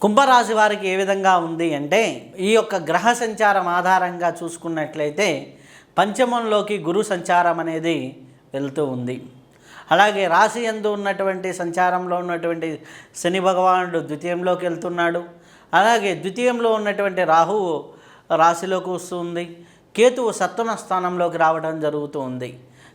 కుంభరాశి వారికి ఏ విధంగా ఉంది అంటే ఈ యొక్క గ్రహ సంచారం ఆధారంగా చూసుకున్నట్లయితే పంచమంలోకి గురు సంచారం అనేది వెళ్తూ ఉంది. అలాగే రాశి ఎందు ఉన్నటువంటి సంచారంలో ఉన్నటువంటి శని భగవానుడు ద్వితీయంలోకి వెళ్తున్నాడు. అలాగే ద్వితీయంలో ఉన్నటువంటి రాహువు రాశిలోకి వస్తుంది. కేతువు సప్తమ స్థానంలోకి రావడం జరుగుతూ ఉంది.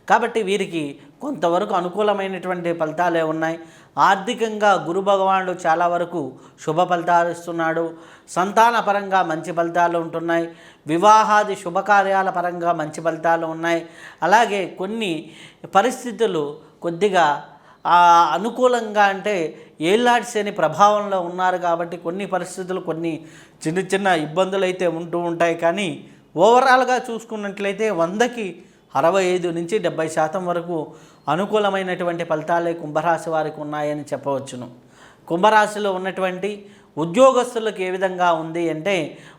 కాబట్టి వీరికి కొంతవరకు అనుకూలమైనటువంటి ఫలితాలే ఉన్నాయి. ఆర్థికంగా గురు భగవానుడు చాలా వరకు శుభ ఫలితాలు ఇస్తున్నాడు. సంతాన పరంగా మంచి ఫలితాలు ఉంటున్నాయి. వివాహాది శుభకార్యాల పరంగా మంచి ఫలితాలు ఉన్నాయి. అలాగే కొన్ని పరిస్థితులు కొద్దిగా అనుకూలంగా అంటే ఏళ్ళాటి శని ప్రభావంలో ఉన్నారు కాబట్టి కొన్ని పరిస్థితులు కొన్ని చిన్న చిన్న ఇబ్బందులు అయితే ఉంటూ ఉంటాయి. కానీ ఓవరాల్గా చూసుకున్నట్లయితే వందకి అరవై ఐదు నుంచి డెబ్బై శాతం వరకు అనుకూలమైనటువంటి ఫలితాలే కుంభరాశి వారికి ఉన్నాయని చెప్పవచ్చును. కుంభరాశిలో ఉన్నటువంటి ఉద్యోగస్తులకు ఏ విధంగా ఉంది అంటే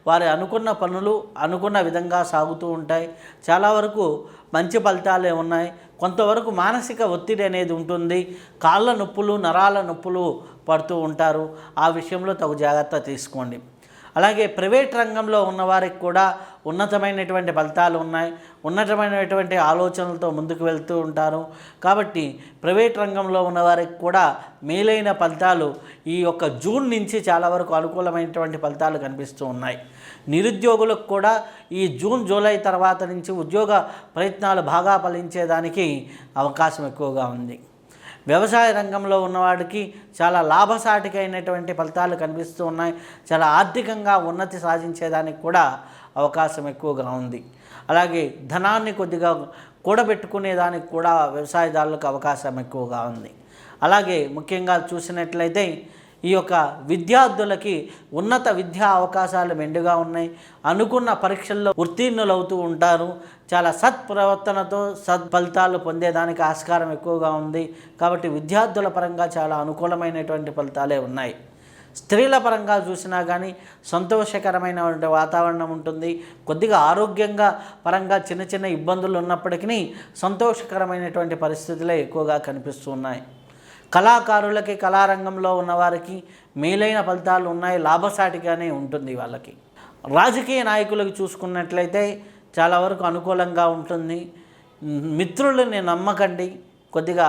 వారు అనుకున్న పనులు అనుకున్న విధంగా సాగుతూ ఉంటాయి. చాలా వరకు మంచి ఫలితాలే ఉన్నాయి. కొంతవరకు మానసిక ఒత్తిడి అనేది ఉంటుంది. కాళ్ళ నొప్పులు నరాల నొప్పులు పడుతూ ఉంటారు. ఆ విషయంలో తగు జాగ్రత్త తీసుకోండి. అలాగే ప్రైవేట్ రంగంలో ఉన్నవారికి కూడా ఉన్నతమైనటువంటి ఫలితాలు ఉన్నాయి. ఉన్నతమైనటువంటి ఆలోచనలతో ముందుకు వెళ్తూ ఉంటారు. కాబట్టి ప్రైవేట్ రంగంలో ఉన్నవారికి కూడా మేలైన ఫలితాలు ఈ యొక్క జూన్ నుంచి చాలా వరకు అనుకూలమైనటువంటి ఫలితాలు కనిపిస్తూ ఉన్నాయి. నిరుద్యోగులకు కూడా ఈ జూన్ జూలై తర్వాత నుంచి ఉద్యోగ ప్రయత్నాలు బాగా ఫలించేదానికి అవకాశం ఎక్కువగా ఉంది. వ్యవసాయ రంగంలో ఉన్నవాడికి చాలా లాభసాటికైనటువంటి ఫలితాలు కనిపిస్తూ ఉన్నాయి. చాలా ఆర్థికంగా ఉన్నతి సాధించేదానికి కూడా అవకాశం ఎక్కువగా ఉంది. అలాగే ధనాన్ని కొద్దిగా కూడబెట్టుకునే దానికి కూడా వ్యవసాయదారులకు అవకాశం ఎక్కువగా ఉంది. అలాగే ముఖ్యంగా చూసినట్లయితే ఈ యొక్క విద్యార్థులకి ఉన్నత విద్యా అవకాశాలు మెండుగా ఉన్నాయి. అనుకున్న పరీక్షల్లో ఉత్తీర్ణులవుతూ ఉంటారు. చాలా సత్ప్రవర్తనతో సత్ఫలితాలు పొందేదానికి ఆస్కారం ఎక్కువగా ఉంది. కాబట్టి విద్యార్థుల పరంగా చాలా అనుకూలమైనటువంటి ఫలితాలే ఉన్నాయి. స్త్రీల పరంగా చూసినా కానీ సంతోషకరమైనటువంటి వాతావరణం ఉంటుంది. కొద్దిగా ఆరోగ్యంగా పరంగా చిన్న చిన్న ఇబ్బందులు ఉన్నప్పటికీ సంతోషకరమైనటువంటి పరిస్థితులే ఎక్కువగా కనిపిస్తున్నాయి కళాకారులకి కళారంగంలో ఉన్నవారికి మేలైన ఫలితాలు ఉన్నాయి లాభసాటిగానే ఉంటుంది వాళ్ళకి. రాజకీయ నాయకులకు చూసుకున్నట్లయితే చాలా వరకు అనుకూలంగా ఉంటుంది. మిత్రులని నమ్మకండి. కొద్దిగా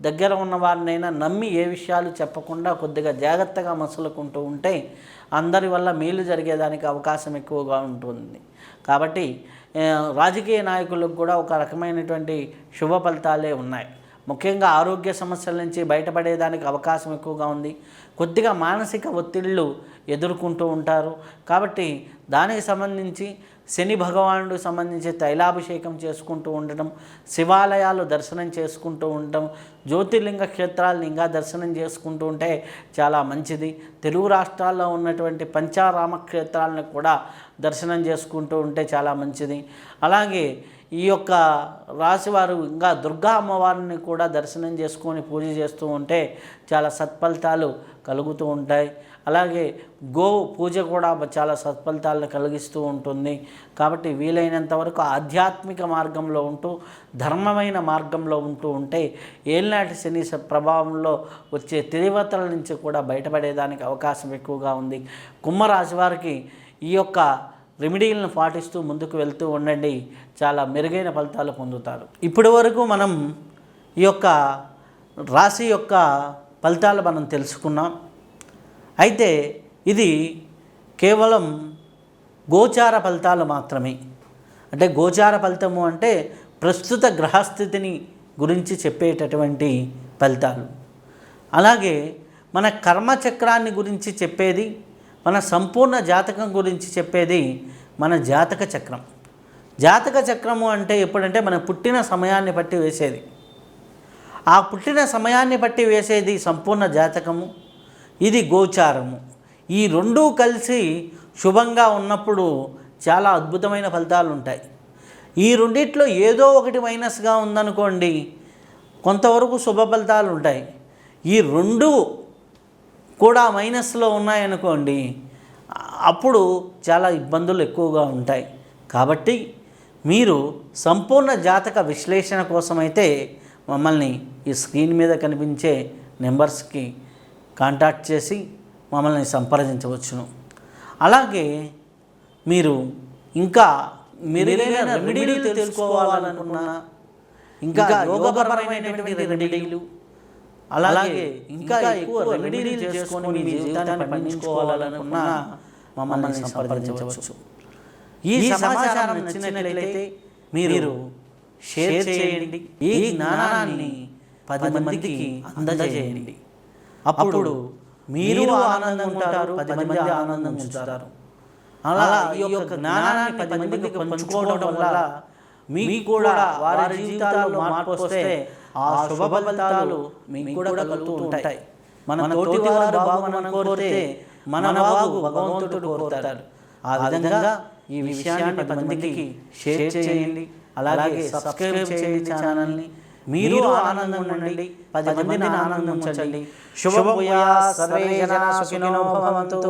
దగ్గర ఉన్న వారినైనా నమ్మి ఏ విషయాలు చెప్పకుండా కొద్దిగా జాగ్రత్తగా మసులుకుంటూ ఉంటే అందరి వల్ల మేలు జరిగేదానికి అవకాశం ఎక్కువగా ఉంటుంది. కాబట్టి రాజకీయ నాయకులకు కూడా ఒక రకమైనటువంటి శుభ ఫలితాలే ఉన్నాయి. ముఖ్యంగా ఆరోగ్య సమస్యల నుంచి బయటపడేదానికి అవకాశం ఎక్కువగా ఉంది. కొద్దిగా మానసిక ఒత్తిళ్ళు ఎదుర్కొంటూ ఉంటారు. కాబట్టి దానికి సంబంధించి శని భగవానుడు సంబంధించి తైలాభిషేకం చేసుకుంటూ ఉండటం శివాలయాలు దర్శనం చేసుకుంటూ ఉండటం జ్యోతిర్లింగ క్షేత్రాలను ఇంకా దర్శనం చేసుకుంటూ ఉంటే చాలా మంచిది. తెలుగు రాష్ట్రాల్లో ఉన్నటువంటి పంచారామ క్షేత్రాలను కూడా దర్శనం చేసుకుంటూ ఉంటే చాలా మంచిది. అలాగే ఈ యొక్క రాశివారు ఇంకా దుర్గా అమ్మవారిని కూడా దర్శనం చేసుకొని పూజ చేస్తూ ఉంటే చాలా సత్ఫలితాలు కలుగుతూ ఉంటాయి. అలాగే గో పూజ కూడా చాలా సత్ఫలితాలను కలిగిస్తూ ఉంటుంది. కాబట్టి వీలైనంత వరకు ఆధ్యాత్మిక మార్గంలో ఉంటూ ధర్మమైన మార్గంలో ఉంటూ ఉంటే ఏలినాటి శని ప్రభావంలో వచ్చే తెలివతల నుంచి కూడా బయటపడేదానికి అవకాశం ఎక్కువగా ఉంది. కుంభరాశి వారికి ఈ యొక్క రెమెడీలను పాటిస్తూ ముందుకు వెళ్తూ ఉండండి. చాలా మెరుగైన ఫలితాలు పొందుతారు. ఇప్పటి వరకు మనం ఈ యొక్క రాశి యొక్క ఫలితాలు మనం తెలుసుకున్నాం. అయితే ఇది కేవలం గోచార ఫలితాలు మాత్రమే. అంటే గోచార ఫలితము అంటే ప్రస్తుత గ్రహస్థితిని గురించి చెప్పేటటువంటి ఫలితాలు. అలాగే మన కర్మచక్రాన్ని గురించి చెప్పేది మన సంపూర్ణ జాతకం గురించి చెప్పేది మన జాతక చక్రం. జాతక చక్రము అంటే ఎప్పుడంటే మన పుట్టిన సమయాన్ని బట్టి వేసేది. ఆ పుట్టిన సమయాన్ని బట్టి వేసేది సంపూర్ణ జాతకము ఇది గోచారము. ఈ రెండూ కలిసి శుభంగా ఉన్నప్పుడు చాలా అద్భుతమైన ఫలితాలు ఉంటాయి ఈ రెండిట్లో ఏదో ఒకటి మైనస్గా ఉందనుకోండి కొంతవరకు శుభ ఫలితాలు ఉంటాయి ఈ రెండు కూడా మైనస్లో ఉన్నాయనుకోండి అప్పుడు చాలా ఇబ్బందులు ఎక్కువగా ఉంటాయి. కాబట్టి మీరు సంపూర్ణ జాతక విశ్లేషణ కోసమైతే మమ్మల్ని ఈ స్క్రీన్ మీద కనిపించే నెంబర్స్కి కాంటాక్ట్ చేసి మమ్మల్ని సంప్రదించవచ్చును. అలాగే మీరు ఇంకా మెరుగైన రెమెడీలు తెలుసుకోవాలనుకున్నా ఇంకా యోగపరమైనటువంటి రెమెడీలు అలాగే ఇంకా ఎక్కువ రెమెడీలు చేసుకొని మీ జీవితాన్ని పండించుకోవాలనుకున్నా మమ్మల్ని సంప్రదించవచ్చు. ఈ సమాచారం నచ్చినట్లయితే మీరు షేర్ చేయండి. ఈ జ్ఞానాన్ని పది మందికి అందజేయండి. అప్పుడు మీరు ఆనందంగా ఉంటారు పది మంది ఆనందం ఉంచుతారు. అలా ఈ యొక్క జ్ఞానాన్ని పది మందికి పంచుకోవడం వల్ల మీకు కూడా వారి జీవితాల్లో మార్పు వస్తే ఆ శుభ ఫలితాలు మీకు కూడా కలుగుతూ ఉంటాయి. మన తోటి వారు బాగుమని కోరితే మన బాగు భగవంతుడు కోరుతాడు ఆ విధంగా ఈ విషయాన్ని పది మందికి షేర్ చేయండి. అలాగే సబ్స్క్రైబ్ చేయండి ఛానల్ని. మీరు ఆనందంగా ఉండండి. పది మందిని ఆనందం ఉంచండి. సర్వే జనా సుఖినో భవంతు.